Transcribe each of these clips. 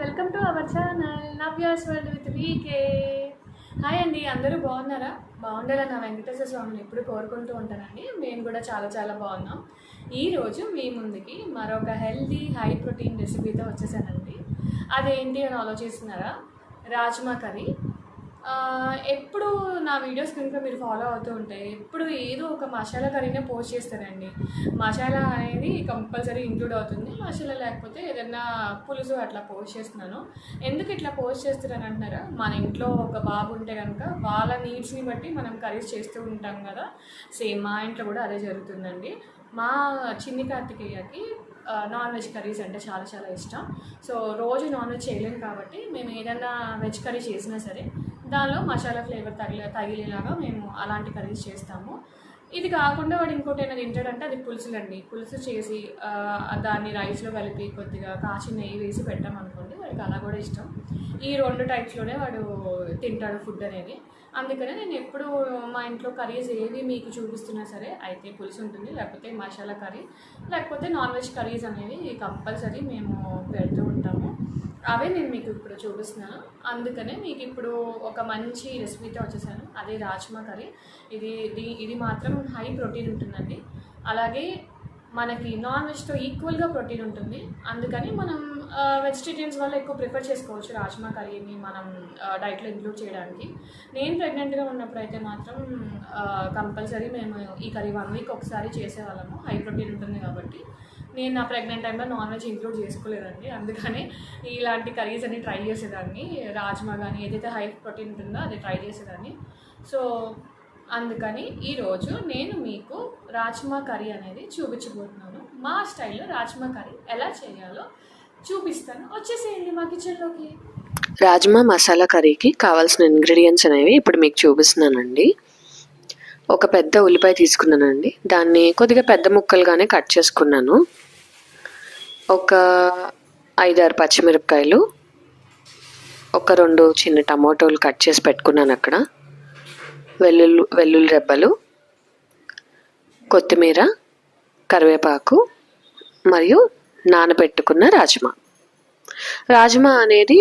Welcome to our channel Navya's world with VK hi అండి అందరూ బాగున్నారా? బాగుండాలని నా వెంకటేశ్వర స్వామిని ఎప్పుడు కోరుకుంటూ ఉంటానండి. మేము కూడా చాలా చాలా బాగున్నాం. ఈరోజు మీ ముందుకి మరొక హెల్దీ హై ప్రోటీన్ రెసిపీతో వచ్చేసానండి. అదేంటి అని ఆలోచిస్తున్నారా? రాజ్మా కర్రీ. ఎప్పుడు నా వీడియోస్ కనుక మీరు ఫాలో అవుతూ ఉంటే ఎప్పుడు ఏదో ఒక మసాలా కర్రీనే పోస్ట్ చేస్తారండి. మసాలా అనేది కంపల్సరీ ఇంక్లూడ్ అవుతుంది. మసాలా లేకపోతే ఏదైనా పులుసు అట్లా పోస్ట్ చేస్తున్నాను. ఎందుకు ఇట్లా పోస్ట్ చేస్తున్నాను అంటున్నారా? మన ఇంట్లో ఒక బాబు ఉంటే కనుక వాళ్ళ నీడ్స్ని బట్టి మనం కర్రీస్ చేస్తూ ఉంటాం కదా. సేమ్ మా ఇంట్లో కూడా అదే జరుగుతుందండి. మా చిన్ని కార్తికేయకి నాన్ వెజ్ కర్రీస్ అంటే చాలా చాలా ఇష్టం. సో రోజు నాన్ వెజ్ చేయలేము కాబట్టి మేము ఏదైనా వెజ్ కర్రీ చేసినా సరే దానిలో మసాలా ఫ్లేవర్ తగిలే తగిలేలాగా మేము అలాంటి కర్రీస్ చేస్తాము. ఇది కాకుండా వాడు ఇంకోటి ఏమైనా తింటాడంటే అది పులుసులండి. పులుసు చేసి దాన్ని రైస్లో కలిపి కొద్దిగా కాచి నెయ్యి వేసి పెట్టామనుకోండి వాడికి అలా కూడా ఇష్టం. ఈ రెండు టైప్స్లోనే వాడు తింటాడు ఫుడ్ అనేది. అందుకనే నేను ఎప్పుడు మా ఇంట్లో కర్రీస్ ఏవి మీకు చూపిస్తున్నా సరే అయితే పులుసు ఉంటుంది లేకపోతే మసాలా కర్రీ లేకపోతే నాన్ వెజ్ కర్రీస్ అనేవి కంపల్సరీ మేము పెడుతూ ఉంటాము. అవే నేను మీకు ఇప్పుడు చూపిస్తున్నాను అందుకనే మీకు ఇప్పుడు ఒక మంచి రెసిపీతో వచ్చేసాను. అదే రాజ్మా కర్రీ. ఇది ఇది ఇది మాత్రం హై ప్రోటీన్ ఉంటుందండి. అలాగే మనకి నాన్ వెజ్తో ఈక్వల్గా ప్రోటీన్ ఉంటుంది. అందుకని మనం వెజిటేరియన్స్ వల్ల ఎక్కువ ప్రిఫర్ చేసుకోవచ్చు రాజ్మా కర్రీని మనం డైట్లో ఇంక్లూడ్ చేయడానికి. నేను ప్రెగ్నెంట్గా ఉన్నప్పుడు అయితే మాత్రం కంపల్సరీ మేము ఈ కర్రీ వన్ వీక్ ఒకసారి చేసేవాళ్ళము. హై ప్రోటీన్ ఉంటుంది కాబట్టి. నేను నా ప్రెగ్నెంట్ టైంలో నాన్ వెజ్ ఇంక్లూడ్ చేసుకోలేదండి. అందుకని ఇలాంటి కర్రీస్ అన్ని ట్రై చేసేదాన్ని. రాజ్మా కానీ ఏదైతే హై ప్రోటీన్ ఉంటుందో అది ట్రై చేసేదాన్ని. సో అందుకని ఈరోజు నేను మీకు రాజ్మా కర్రీ అనేది చూపించబోతున్నాను. మా స్టైల్లో రాజ్మా కర్రీ ఎలా చేయాలో చూపిస్తాను. వచ్చేసేయండి మా కిచెన్లోకి. రాజ్మా మసాలా కర్రీకి కావాల్సిన ఇంగ్రీడియంట్స్ అనేవి ఇప్పుడు మీకు చూపిస్తున్నానండి. ఒక పెద్ద ఉల్లిపాయ తీసుకున్నానండి. దాన్ని కొద్దిగా పెద్ద ముక్కలుగానే కట్ చేసుకున్నాను. ఒక ఐదారు పచ్చిమిరపకాయలు ఒక రెండు చిన్న టమాటోలు కట్ చేసి పెట్టుకున్నాను అక్కడ. వెల్లుల్లి వెల్లుల్లి రెబ్బలు కొత్తిమీర కరివేపాకు మరియు నానబెట్టుకున్న రాజ్మా. రాజ్మా అనేది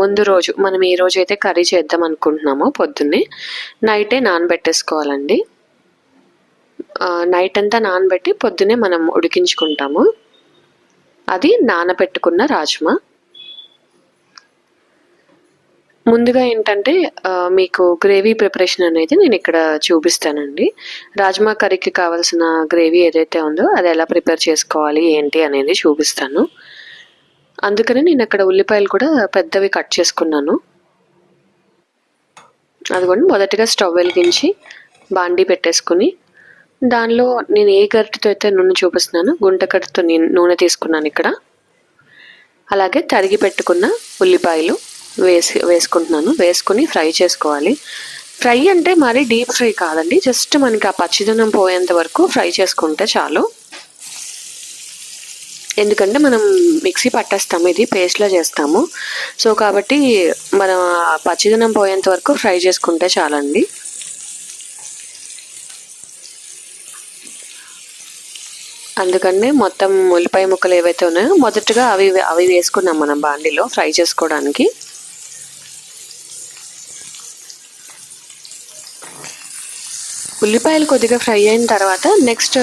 ముందు రోజు మనం ఈ రోజు అయితే కర్రీ చేద్దాం అనుకుంటున్నామో పొద్దున్నే. నైటే నానబెట్టేసుకోవాలండి. నైట్ అంతా నానబెట్టి పొద్దున్నే మనం ఉడికించుకుంటాము. అది నానబెట్టుకున్న రాజ్మా. ముందుగా ఏంటంటే మీకు గ్రేవీ ప్రిపరేషన్ అనేది నేను ఇక్కడ చూపిస్తానండి. రాజ్మా కర్రీకి కావాల్సిన గ్రేవీ ఏదైతే ఉందో అది ఎలా ప్రిపేర్ చేసుకోవాలి ఏంటి అనేది చూపిస్తాను. అందుకని నేను అక్కడ ఉల్లిపాయలు కూడా పెద్దవి కట్ చేసుకున్నాను. అదిగోండి మొదటిగా స్టవ్ వెలిగించి బాండీ పెట్టేసుకుని దానిలో నేను ఏ గరిటెతో అయితే నూనె చూపిస్తున్నాను గుంటకడితో నేను నూనె తీసుకున్నాను ఇక్కడ. అలాగే తరిగి పెట్టుకున్న ఉల్లిపాయలు వేసి వేసుకుంటున్నాను. వేసుకుని ఫ్రై చేసుకోవాలి. ఫ్రై అంటే మరీ డీప్ ఫ్రై కాదండి. జస్ట్ మనకి ఆ పచ్చిదనం పోయేంత వరకు ఫ్రై చేసుకుంటే చాలు. ఎందుకంటే మనం మిక్సీ పట్టేస్తాము ఇది పేస్ట్లో చేస్తాము. సో కాబట్టి మనం పచ్చిదనం పోయేంత వరకు ఫ్రై చేసుకుంటే చాలండి. అందుకని మొత్తం ఉల్లిపాయ ముక్కలు ఏవైతే ఉన్నాయో మొదటగా అవి అవి వేసుకున్నాం మనం బాండీలో ఫ్రై చేసుకోవడానికి. ఉల్లిపాయలు కొద్దిగా ఫ్రై అయిన తర్వాత నెక్స్ట్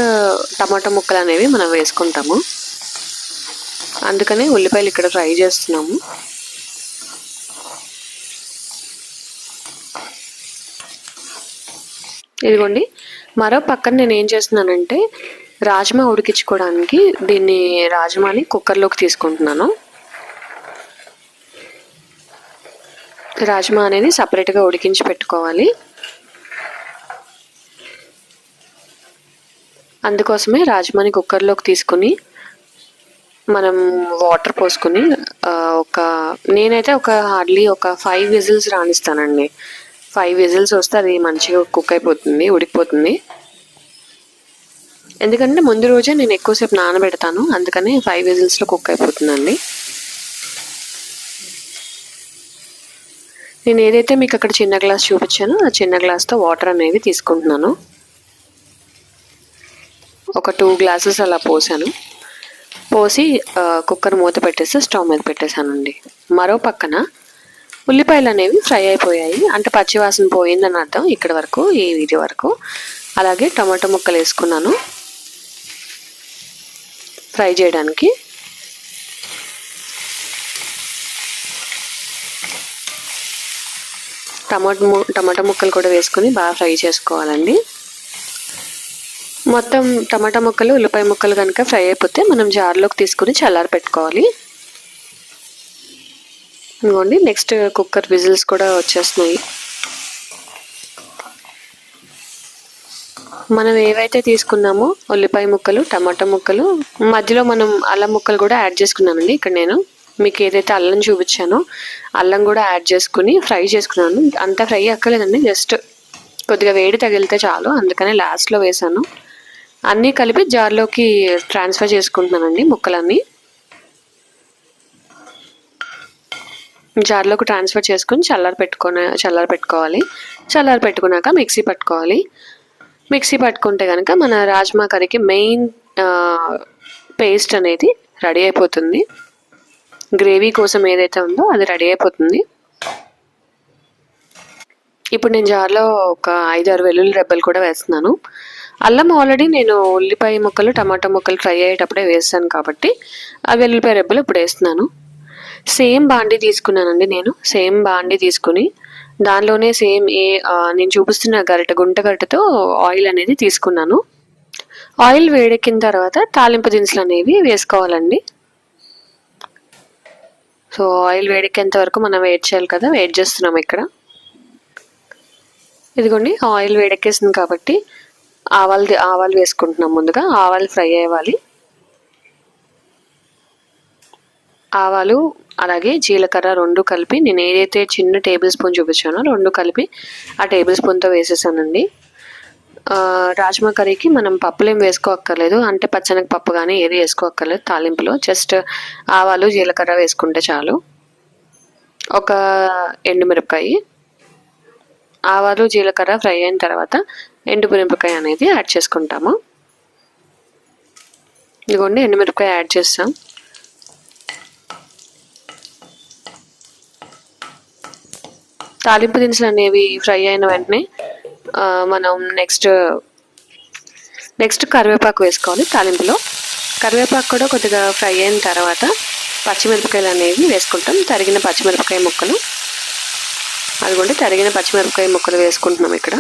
టమాటా ముక్కలు అనేవి మనం వేసుకుంటాము. అందుకనే ఉల్లిపాయలు ఇక్కడ ఫ్రై చేస్తున్నాము. ఇదిగోండి మరో పక్కన నేను ఏం చేస్తున్నానంటే రాజ్మా ఉడికించుకోవడానికి దీన్ని రాజ్మాని కుక్కర్లోకి తీసుకుంటున్నాను. రాజ్మా అనేది సపరేట్గా ఉడికించి పెట్టుకోవాలి. అందుకోసమే రాజ్మాని కుక్కర్లోకి తీసుకుని మనం వాటర్ పోసుకుని ఒక నేనైతే ఒక హార్డ్లీ ఒక ఫైవ్ విజిల్స్ రాణిస్తానండి. ఫైవ్ విజిల్స్ వస్తే అది మంచిగా కుక్ అయిపోతుంది ఉడికిపోతుంది. ఎందుకంటే ముందు రోజే నేను ఎక్కువసేపు నానబెడతాను అందుకని ఫైవ్ విజిల్స్లో కుక్ అయిపోతుందండి. నేను ఏదైతే మీకు అక్కడ చిన్న గ్లాస్ చూపించానో ఆ చిన్న గ్లాస్తో వాటర్ అనేది తీసుకుంటున్నాను. ఒక టూ గ్లాసెస్ అలా పోసాను. పోసి కుక్కర్ మూత పెట్టేసి స్టవ్ మీద పెట్టేశానండి. మరో పక్కన ఉల్లిపాయలు అనేవి ఫ్రై అయిపోయాయి. అంటే పచ్చివాసన పోయిందని అర్థం ఇక్కడి వరకు ఈ వీడియో వరకు. అలాగే టమాటో ముక్కలు వేసుకున్నాను. ఫ్రై చేయడానికి. టమాటో ము- టమాటా ముక్కలు కూడా వేసుకొని బాగా ఫ్రై చేసుకోవాలండి. మొత్తం టమాటా ముక్కలు ఉల్లిపాయ ముక్కలు కనుక ఫ్రై అయిపోతే మనం జార్లోకి తీసుకుని చల్లారి పెట్టుకోవాలి. ఇదిగోండి నెక్స్ట్ కుక్కర్ విజిల్స్ కూడా వచ్చేస్తున్నాయి. మనం ఏవైతే తీసుకున్నామో ఉల్లిపాయ ముక్కలు టమాటా ముక్కలు మధ్యలో మనం అల్లం ముక్కలు కూడా యాడ్ చేసుకున్నానండి. ఇక్కడ నేను మీకు ఏదైతే అల్లం చూపించానో అల్లం కూడా యాడ్ చేసుకుని ఫ్రై చేసుకున్నాను. అంత ఫ్రై అక్కర్లేదండి జస్ట్ కొద్దిగా వేడి తగిలితే చాలు అందుకనే లాస్ట్లో వేసాను అన్నీ కలిపి జార్లోకి ట్రాన్స్ఫర్ చేసుకుంటున్నానండి ముక్కలన్నీ. జార్లోకి ట్రాన్స్ఫర్ చేసుకుని చల్లారి పెట్టుకొని చల్లారి పెట్టుకోవాలి. చల్లారి పెట్టుకున్నాక మిక్సీ పట్టుకోవాలి. మిక్సీ పట్టుకుంటే కనుక మన రాజ్మా కర్రీకి మెయిన్ పేస్ట్ అనేది రెడీ అయిపోతుంది. గ్రేవీ కోసం ఏదైతే ఉందో అది రెడీ అయిపోతుంది. ఇప్పుడు నేను జార్లో ఒక ఐదు ఆరు వెల్లుల్లి రెబ్బలు కూడా వేస్తున్నాను. అల్లం ఆల్రెడీ నేను ఉల్లిపాయ ముక్కలు టమాటా ముక్కలు ఫ్రై అయ్యేటప్పుడే వేస్తాను కాబట్టి ఆ వెల్లుల్లిపాయ రెబ్బలు ఇప్పుడు వేస్తున్నాను. సేమ్ బాండీ తీసుకున్నానండి నేను. సేమ్ బాండీ తీసుకుని దానిలోనే సేమ్ ఏ నేను చూపిస్తున్న గరిట గుంట గరిటతో ఆయిల్ అనేది తీసుకున్నాను. ఆయిల్ వేడెక్కిన తర్వాత తాలింపు దినుసులు అనేవి వేసుకోవాలండి. సో ఆయిల్ వేడెక్కేంత వరకు మనం వెయిట్ చేయాలి కదా వెయిట్ చేస్తున్నాం ఇక్కడ. ఇదిగోండి ఆయిల్ వేడెక్కేసింది కాబట్టి ఆవాలు ఆవాలు వేసుకుంటున్నాం ముందుగా. ఆవాలు ఫ్రై అవ్వాలి ఆవాలు అలాగే జీలకర్ర రెండు కలిపి నేను ఏదైతే చిన్న టేబుల్ స్పూన్ చూపించానో రెండు కలిపి ఆ టేబుల్ స్పూన్తో వేసేసానండి. రాజ్మా కర్రీకి మనం పప్పులు ఏం వేసుకోక్కర్లేదు. అంటే పచ్చనగ పప్పు కానీ ఏది వేసుకోక్కర్లేదు. తాలింపులో జస్ట్ ఆవాలు జీలకర్ర వేసుకుంటే చాలు. ఒక ఎండుమిరపకాయ ఆవాలు జీలకర్ర ఫ్రై అయిన తర్వాత ఎండుమిరపకాయ అనేది యాడ్ చేసుకుంటాము. ఇదిగోండి ఎండుమిరపకాయ యాడ్ చేస్తాం. తాలింపు దినుసులు అనేవి ఫ్రై అయిన వెంటనే మనం నెక్స్ట్ నెక్స్ట్ కరివేపాకు వేసుకోవాలి తాలింపులో. కరివేపాకు కూడా కొద్దిగా ఫ్రై అయిన తర్వాత పచ్చిమిరపకాయలు అనేవి వేసుకుంటాం. తరిగిన పచ్చిమిరపకాయ ముక్కలు. అదిగోండి తరిగిన పచ్చిమిరపకాయ ముక్కలు వేసుకుంటున్నాం ఇక్కడ.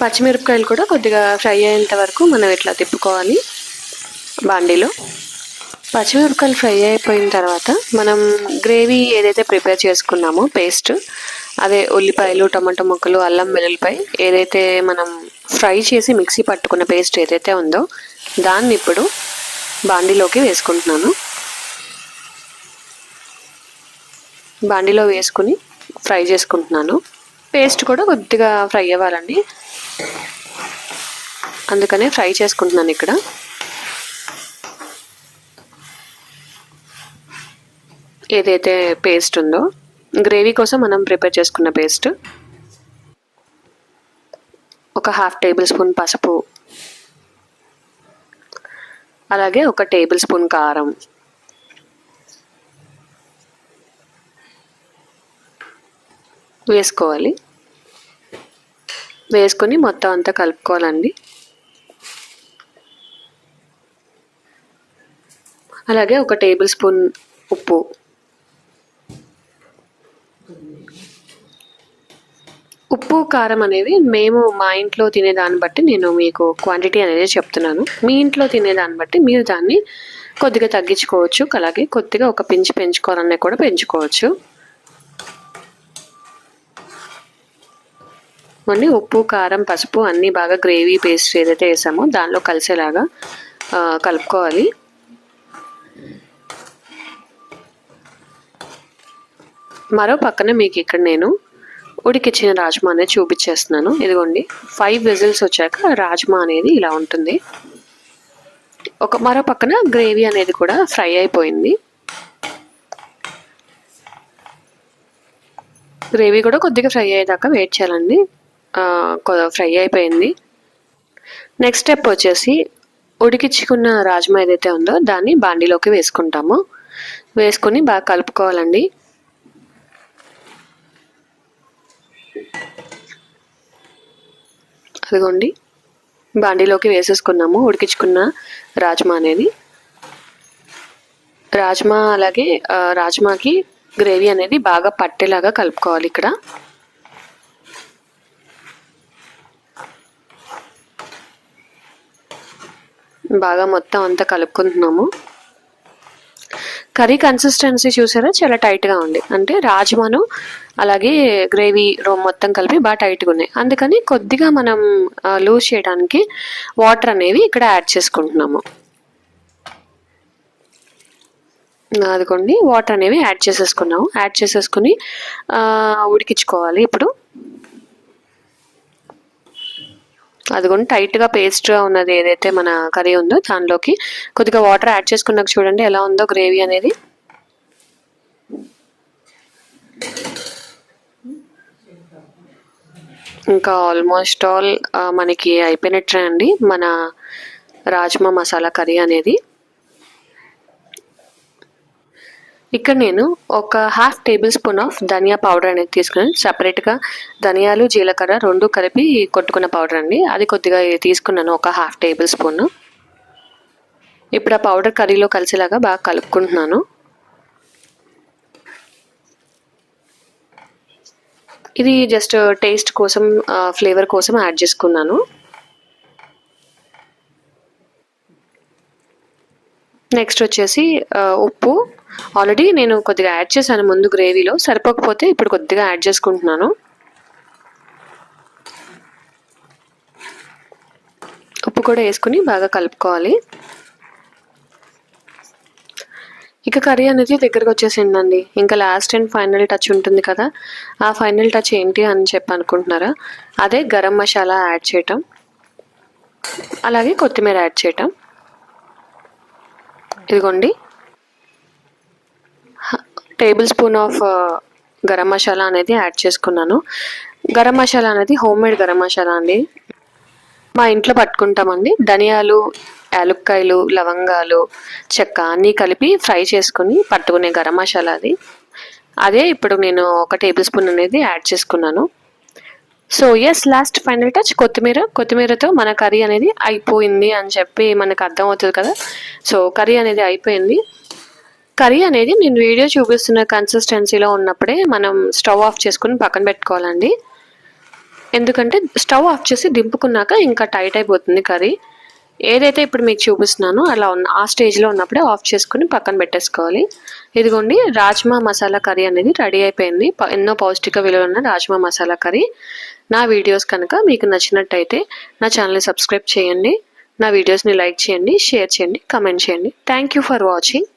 పచ్చిమిరపకాయలు కూడా కొద్దిగా ఫ్రై అయ్యేంత వరకు మనం ఇట్లా తిప్పుకోవాలి బాండీలో. పచ్చిమిరపకాయలు ఫ్రై అయిపోయిన తర్వాత మనం గ్రేవీ ఏదైతే ప్రిపేర్ చేసుకున్నామో పేస్ట్ అదే ఉల్లిపాయలు టమాటో ముక్కలు అల్లం వెల్లుల్లిపాయ ఏదైతే మనం ఫ్రై చేసి మిక్సీ పట్టుకున్న పేస్ట్ ఏదైతే ఉందో దాన్ని ఇప్పుడు బాండీలోకి వేసుకుంటున్నాను. బాండీలో వేసుకుని ఫ్రై చేసుకుంటున్నాను. పేస్ట్ కూడా కొద్దిగా ఫ్రై అవ్వాలండి. అందుకనే ఫ్రై చేసుకుంటున్నాను ఇక్కడ. ఏదైతే పేస్ట్ ఉందో గ్రేవీ కోసం మనం ప్రిపేర్ చేసుకున్న పేస్ట్. ఒక హాఫ్ టేబుల్ స్పూన్ పసుపు. అలాగే ఒక టేబుల్ స్పూన్ కారం. వేసుకోవాలి. వేసుకొని మొత్తం అంతా కలుపుకోవాలండి. అలాగే ఒక టేబుల్ స్పూన్ ఉప్పు. ఉప్పు కారం అనేది మేము మా ఇంట్లో తినేదాన్ని బట్టి నేను మీకు క్వాంటిటీ అనేది చెప్తున్నాను. మీ ఇంట్లో తినేదాన్ని బట్టి మీరు దాన్ని కొద్దిగా తగ్గించుకోవచ్చు. అలాగే కొద్దిగా ఒక పించి పెంచుకోవాలన్నా కూడా పెంచుకోవచ్చు. మళ్ళీ ఉప్పు కారం పసుపు అన్నీ బాగా గ్రేవీ పేస్ట్ ఏదైతే వేసామో దానిలో కలిసేలాగా కలుపుకోవాలి. మరో పక్కన మీకు ఇక్కడ నేను ఉడికిచ్చిన రాజ్మా అనేది చూపించేస్తున్నాను. ఇదిగోండి ఫైవ్ విజిల్స్ వచ్చాక రాజ్మా అనేది ఇలా ఉంటుంది. ఒక మరో పక్కన గ్రేవీ అనేది కూడా ఫ్రై అయిపోయింది. గ్రేవీ కూడా కొద్దిగా ఫ్రై అయ్యేదాకా వెయిట్ చేయాలండి. ఫ్రై అయిపోయింది. నెక్స్ట్ స్టెప్ వచ్చేసి ఉడికించుకున్న రాజ్మా ఏదైతే ఉందో దాన్ని బాండీలోకి వేసుకుంటాము. వేసుకొని బాగా కలుపుకోవాలండి. అదిగోండి. బాండీలోకి వేసేసుకున్నాము ఉడికించుకున్న రాజ్మా అనేది. రాజ్మా అలాగే రాజ్మాకి గ్రేవీ అనేది బాగా పట్టేలాగా కలుపుకోవాలి ఇక్కడ. బాగా మొత్తం అంతా కలుపుకుంటున్నాము. కర్రీ కన్సిస్టెన్సీ చూసారా? చాలా టైట్గా ఉంది. అంటే రాజ్మాను అలాగే గ్రేవీ రోమ్ మొత్తం కలిపి బాగా టైట్గా ఉన్నాయి. అందుకని కొద్దిగా మనం లూజ్ చేయడానికి వాటర్ అనేవి ఇక్కడ యాడ్ చేసుకుంటున్నాము. అదిగోండి వాటర్ అనేవి యాడ్ చేసేసుకున్నాము. యాడ్ చేసేసుకుని ఉడికించుకోవాలి ఇప్పుడు. అది కూడా టైట్గా పేస్ట్గా ఉన్నది ఏదైతే మన కర్రీ ఉందో దానిలోకి. కొద్దిగా వాటర్ యాడ్ చేసుకున్నాక చూడండి ఎలా ఉందో గ్రేవీ అనేది. ఇంకా ఆల్మోస్ట్ ఆల్ మనకి అయిపోయినట్టే అండి మన రాజ్మా మసాలా కర్రీ అనేది. ఇక్కడ నేను ఒక half tablespoon of dhania powder అనేది తీసుకున్నాను. సపరేట్గా ధనియాలు జీలకర్ర రెండు కలిపి కొట్టుకున్న పౌడర్ అండి. అది కొద్దిగా తీసుకున్నాను ఒక హాఫ్ టేబుల్ స్పూన్ ఇప్పుడు ఆ పౌడర్ కర్రీలో కలిసేలాగా బాగా కలుపుకుంటున్నాను. ఇది జస్ట్ టేస్ట్ కోసం ఫ్లేవర్ కోసం యాడ్ చేసుకున్నాను. నెక్స్ట్ వచ్చేసి ఉప్పు. ఆల్రెడీ నేను కొద్దిగా యాడ్ చేశాను ముందు గ్రేవీలో సరిపోకపోతే ఇప్పుడు కొద్దిగా యాడ్ చేసుకుంటున్నాను. ఉప్పు కూడా వేసుకుని బాగా కలుపుకోవాలి. ఇక కర్రీ అనేది దగ్గరకు వచ్చేసిందండి. ఇంకా లాస్ట్ అండ్ ఫైనల్ టచ్ ఉంటుంది కదా. ఆ ఫైనల్ టచ్ ఏంటి అని చెప్పి అనుకుంటున్నారా? అదే గరం మసాలా యాడ్ చేయటం. అలాగే కొత్తిమీర యాడ్ చేయటం. ఇదిగోండి. Tablespoon of garam masala అనేది యాడ్ చేసుకున్నాను. గరం మసాలా అనేది హోమ్ మేడ్ గరం మసాలా అండి. మా ఇంట్లో పట్టుకుంటామండి. ధనియాలు యాలుక్కాయలు లవంగాలు చెక్క అన్నీ కలిపి ఫ్రై చేసుకుని పట్టుకునే గరం మసాలా అది. అదే ఇప్పుడు నేను ఒక టేబుల్ స్పూన్ అనేది యాడ్ చేసుకున్నాను. So yes last final touch కొత్తిమీర. కొత్తిమీరతో మన కర్రీ అనేది అయిపోయింది అని చెప్పి మనకు అర్థం అవుతుంది కదా. సో కర్రీ అనేది అయిపోయింది. కర్రీ అనేది నేను వీడియో చూపిస్తున్న కన్సిస్టెన్సీలో ఉన్నప్పుడే మనం స్టవ్ ఆఫ్ చేసుకుని పక్కన పెట్టుకోవాలండి. ఎందుకంటే స్టవ్ ఆఫ్ చేసి దింపుకున్నాక ఇంకా టైట్ అయిపోతుంది కర్రీ. ఏదైతే ఇప్పుడు మీకు చూపిస్తున్నానో అలా ఉన్న ఆ స్టేజ్లో ఉన్నప్పుడే ఆఫ్ చేసుకుని పక్కన పెట్టేసుకోవాలి. ఇదిగోండి రాజ్మా మసాలా కర్రీ అనేది రెడీ అయిపోయింది. ఎన్నో పౌష్టిక విలువలు ఉన్న రాజ్మా మసాలా కర్రీ. నా వీడియోస్ కనుక మీకు నచ్చినట్టయితే నా ఛానల్ని సబ్స్క్రైబ్ చేయండి. నా వీడియోస్ని లైక్ చేయండి షేర్ చేయండి కమెంట్ చేయండి. Thank you for watching